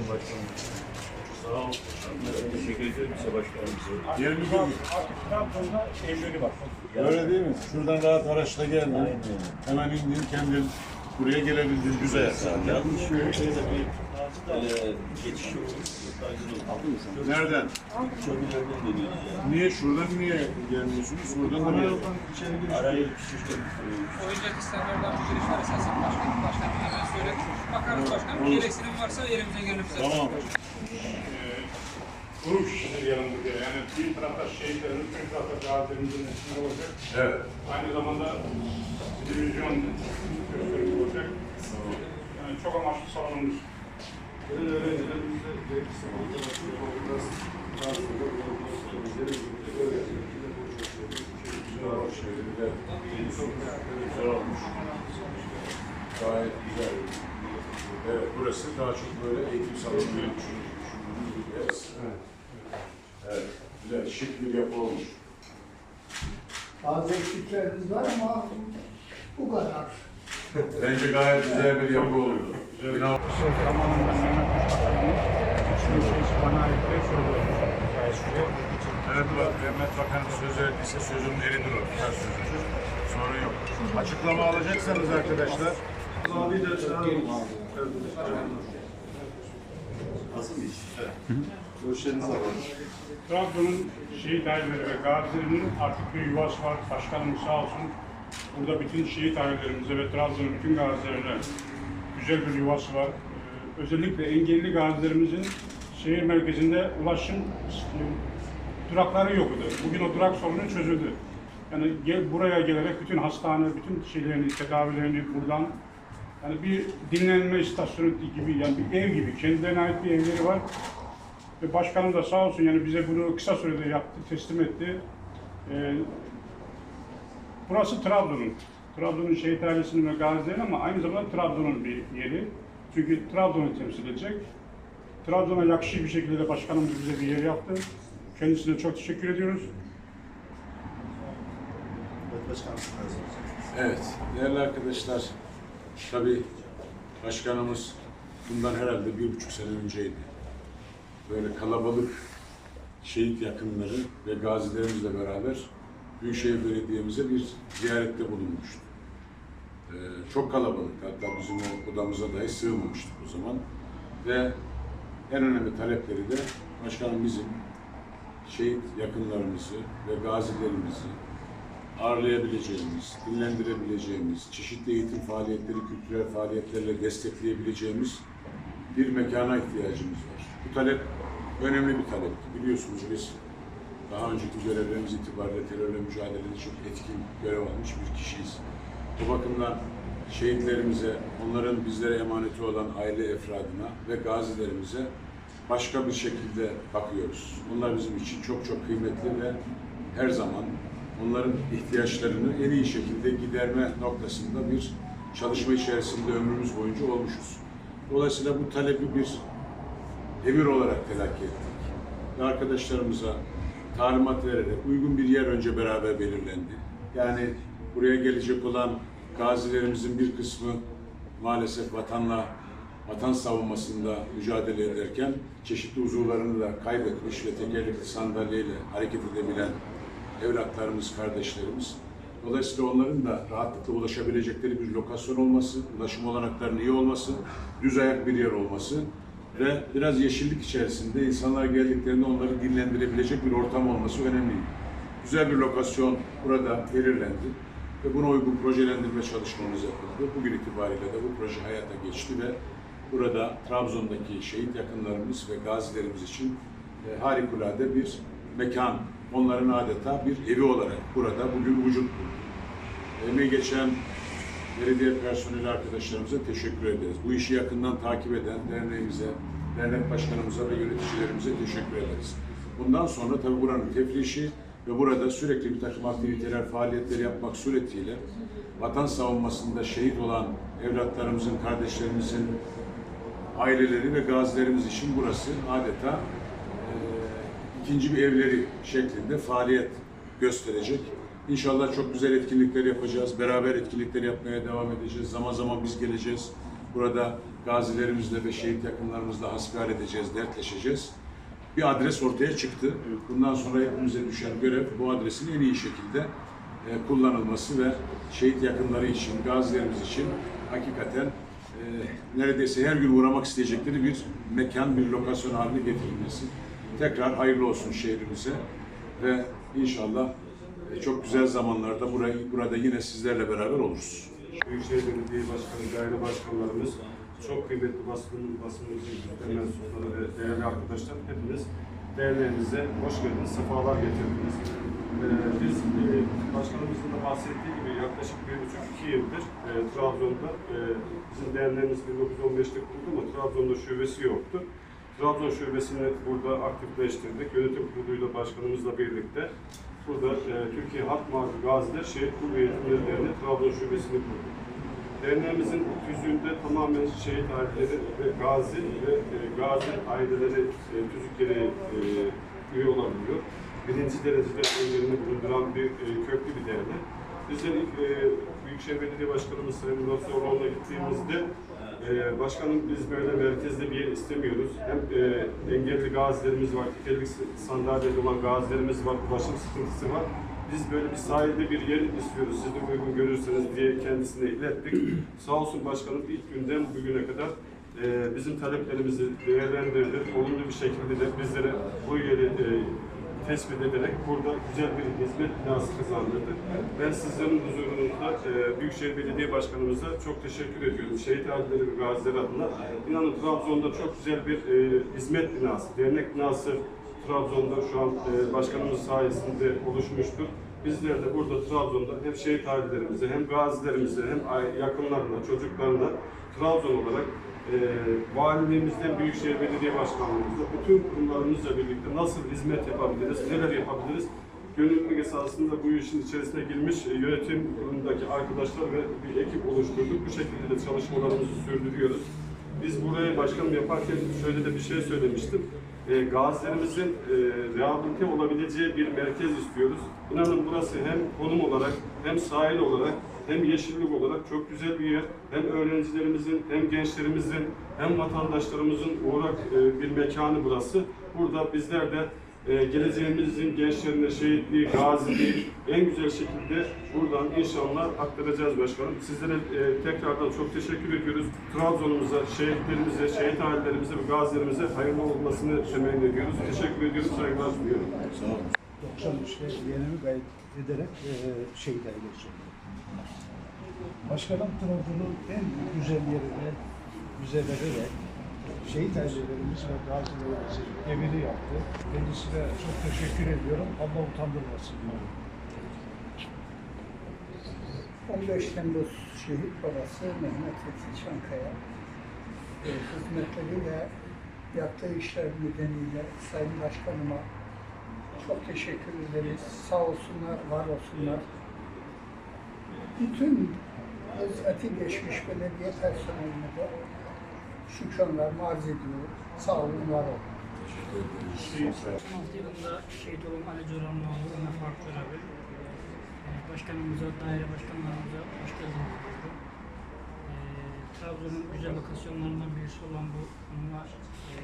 ederim başkanım. Sağ ol. Teşekkür ederim size başkanım. 20 gün. Artık Trabzon'da evleri var. Öyle değil mi? Şuradan rahat araçla geldin. Hemen indin kendin buraya gelebildin şöyle şöyle bir eee geçiş yok. Nereden? Geliyoruz ya. Niye? Şuradan niye gelmiyorsunuz? Buradan da niye? Araya. Oyuncak İstanbul'dan bir giriş var esasen başkanım. Başkanım hemen söyledim. Bakarız başkanım. Bir gereksinim varsa yerimize gelip. Tamam. Kuruş yanında yani bir tarafta şehitlerin, bir tarafta gazilerimizin isimleri olacak. Evet. Aynı zamanda televizyon gösterisi olacak. Yani çok amaçlı salonumuz. Güzel olmuş. Güzel olmuş. Gayet güzel. Evet, burası daha çok böyle eğitim salonu gibi bir yer. Evet, güzel, şık bir yapı olmuş. Bazı eksiklerimiz var ama bu kadar. Bence gayet güzel bir yapı oldu. Şey bana ait soru Evet bak Mehmet Bakan'ın söz verdiyse sözün eridir o. Her sözü. Sorun yok. Açıklama alacaksanız arkadaşlar. Abi de. Nasıl iş? Trabzon'un şehit aileleri ve gazilerinin artık bir yuvası var. Başkanımız sağ olsun. Burada bütün şehit ailelerimize ve Trabzon'un bütün gazilerine güzel bir yuvası var. Ee, özellikle engelli gazilerimizin şehir merkezinde ulaşım e, durakları yoktu. Bugün o durak sorunu çözüldü. Yani gel, buraya gelerek bütün hastane, bütün şeylerini, tedavilerini buradan yani bir dinlenme istasyonu gibi yani bir ev gibi kendilerine ait bir evleri var. Ve başkanım da sağ olsun yani bize bunu kısa sürede yaptı, teslim etti. Ee, burası Trabzon'un. Trabzon'un şehit ailesinin ve gazilerin ama aynı zamanda Trabzon'un bir yeri. Çünkü Trabzon'u temsil edecek. Trabzon'a yakışır bir şekilde de başkanımız bize bir yer yaptı. Kendisine çok teşekkür ediyoruz. Evet, değerli arkadaşlar, tabii başkanımız bundan herhalde bir buçuk sene önceydi. Böyle kalabalık şehit yakınları ve gazilerimizle beraber Büyükşehir Belediye'mize bir ziyarette bulunmuştu. Ee, çok kalabalıktı, hatta bizim o odamıza dahi sığmamıştık o zaman. Ve en önemli talepleri de başkanım bizim şehit yakınlarımızı ve gazilerimizi ağırlayabileceğimiz, dinlendirebileceğimiz, çeşitli eğitim faaliyetleri, kültürel faaliyetlerle destekleyebileceğimiz bir mekana ihtiyacımız var. Bu talep önemli bir talepti. Biliyorsunuz biz daha önceki görevlerimiz itibariyle terörle mücadelede çok etkin görev almış bir kişiyiz. Bu bakımdan şehitlerimize, onların bizlere emaneti olan aile efradına ve gazilerimize başka bir şekilde bakıyoruz. Onlar bizim için çok çok kıymetli ve her zaman onların ihtiyaçlarını en iyi şekilde giderme noktasında bir çalışma içerisinde ömrümüz boyunca olmuşuz. Dolayısıyla bu talebi bir emir olarak telakki ettik. Ve arkadaşlarımıza talimat vererek uygun bir yer önce beraber belirlendi. Yani buraya gelecek olan gazilerimizin bir kısmı maalesef vatanla, vatan savunmasında mücadele ederken çeşitli uzuvlarını da kaybetmiş ve tekerlekli sandalyeyle hareket edebilen evlatlarımız, kardeşlerimiz. Dolayısıyla onların da rahatlıkla ulaşabilecekleri bir lokasyon olması, ulaşım olanaklarının iyi olması, düz ayak bir yer olması ve biraz yeşillik içerisinde insanlar geldiklerinde onları dinlendirebilecek bir ortam olması önemli. Güzel bir lokasyon burada belirlendi ve buna uygun projelendirme çalışmamız yapıldı. Bugün itibariyle de bu proje hayata geçti ve burada Trabzon'daki şehit yakınlarımız ve gazilerimiz için e, harikulade bir mekan, onların adeta bir evi olarak burada bugün vücut buldu. Emeği geçen belediye personeli arkadaşlarımıza teşekkür ederiz. Bu işi yakından takip eden derneğimize, dernek başkanımıza ve yöneticilerimize teşekkür ederiz. Bundan sonra tabii buranın tefrişi ve burada sürekli bir takım aktiviteler, faaliyetler yapmak suretiyle vatan savunmasında şehit olan evlatlarımızın, kardeşlerimizin aileleri ve gazilerimiz için burası adeta e, ikinci bir evleri şeklinde faaliyet gösterecek. İnşallah çok güzel etkinlikler yapacağız. Beraber etkinlikler yapmaya devam edeceğiz. Zaman zaman biz geleceğiz. Burada gazilerimizle ve şehit yakınlarımızla hasbihal edeceğiz, dertleşeceğiz. Bir adres ortaya çıktı. Bundan sonra hepimize düşen görev bu adresin en iyi şekilde e, kullanılması ve şehit yakınları için, gazilerimiz için hakikaten e, neredeyse her gün uğramak isteyecekleri bir mekan, bir lokasyon haline getirilmesi. Tekrar hayırlı olsun şehrimize ve inşallah çok güzel zamanlarda burayı, burada yine sizlerle beraber oluruz. Büyükşehir Belediye Başkanı, daire başkanlarımız, çok kıymetli basın, basınımızın güçlü mensupları ve değerli arkadaşlar hepiniz derneğimize hoş geldiniz, sefalar getirdiniz. Ee, biz e, başkanımızın da bahsettiği gibi yaklaşık bir buçuk iki yıldır e, Trabzon'da e, bizim derneğimiz 1915'te kuruldu ama Trabzon'da şubesi yoktu. Trabzon şubesini burada aktifleştirdik. Yönetim kuruluyla başkanımızla birlikte burada e, Türkiye Halk Mağazı Gaziler Şehit Kurulu Eğitimleri Derneği Trabzon şubesini kurduk. Derneğimizin tüzüğünde tamamen şehit aileleri ve gazi ve e, gazi aileleri e, tüzükleri e, üye olabiliyor. Birinci derecede engelini bulunduran bir e, köklü bir dernek. İlk e, Büyükşehir Belediye Başkanımız Sayın Murat Zorlu'na gittiğimizde e, başkanım biz böyle merkezde bir yer istemiyoruz. Hem e, engelli gazilerimiz var, tekerlek sandalyede olan gazilerimiz var, ulaşım sıkıntısı var. Biz böyle bir sahilde bir yer istiyoruz, siz de uygun görürseniz diye kendisine ilettik. Sağ olsun başkanım ilk günden bugüne kadar e, bizim taleplerimizi değerlendirdi. Olumlu bir şekilde de bizlere bu yeri e, tespit ederek burada güzel bir hizmet binası kazandırdı. Ben sizlerin huzurunuzda e, Büyükşehir Belediye Başkanımıza çok teşekkür ediyorum. Şehit aileleri ve gaziler adına. İnanın Trabzon'da çok güzel bir e, hizmet binası, dernek binası Trabzon'da şu an e, başkanımız sayesinde oluşmuştur. Bizler de burada Trabzon'da hem şehit ailelerimize hem gazilerimize hem yakınlarına, çocuklarına Trabzon olarak e, valiliğimizden Büyükşehir Belediye Başkanlığımızla bütün kurumlarımızla birlikte nasıl hizmet yapabiliriz, neler yapabiliriz gönüllülük esasında bu işin içerisine girmiş e, yönetim kurulundaki arkadaşlar ve bir ekip oluşturduk. Bu şekilde de çalışmalarımızı sürdürüyoruz. Biz buraya başkanım yaparken şöyle de bir şey söylemiştim. E, gazilerimizin e, rehabilite olabileceği bir merkez istiyoruz. İnanın burası hem konum olarak hem sahil olarak hem yeşillik olarak çok güzel bir yer. Hem öğrencilerimizin hem gençlerimizin hem vatandaşlarımızın uğrak e, bir mekanı burası. Burada bizler de e, geleceğimizin gençlerine şehitliği, gaziliği en güzel şekilde buradan inşallah aktaracağız başkanım. Sizlere e, tekrardan çok teşekkür ediyoruz. Trabzon'umuza, şehitlerimize, şehit ailelerimize ve gazilerimize hayırlı olmasını temenni ediyoruz. Teşekkür ediyoruz, saygılar sunuyorum. 93'te yeğenimi kayıt ederek e, şehit ailesi oldu. Başkanım Trabzon'un en güzel yerine bize vererek şehit ailelerimiz ve gazilerimizin evini yaptı. Kendisine çok teşekkür ediyorum. Allah utandırmasın diyorum. 15 Temmuz şehit babası Mehmet Fethi Çankaya e, hizmetleriyle yaptığı işler nedeniyle Sayın Başkanıma çok teşekkür ederiz. Sağ olsunlar, var olsunlar. Bütün hizmeti geçmiş belediye personeline de şükranlar arz ediyorum. Sağ olun, var olun. 16 yılında şehit olan Ali Coranlıoğlu, Ömer Faruk Corabi, e, başkanımıza, daire başkanlarımıza hoş geldiniz. E, Trabzon'un güzel lokasyonlarından birisi olan bu konuma e,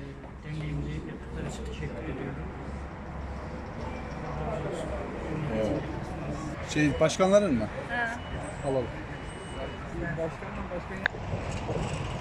deneyimli yaptıkları için teşekkür ediyorum. Şey başkanların mı? Alalım. Başkanım, başkanım.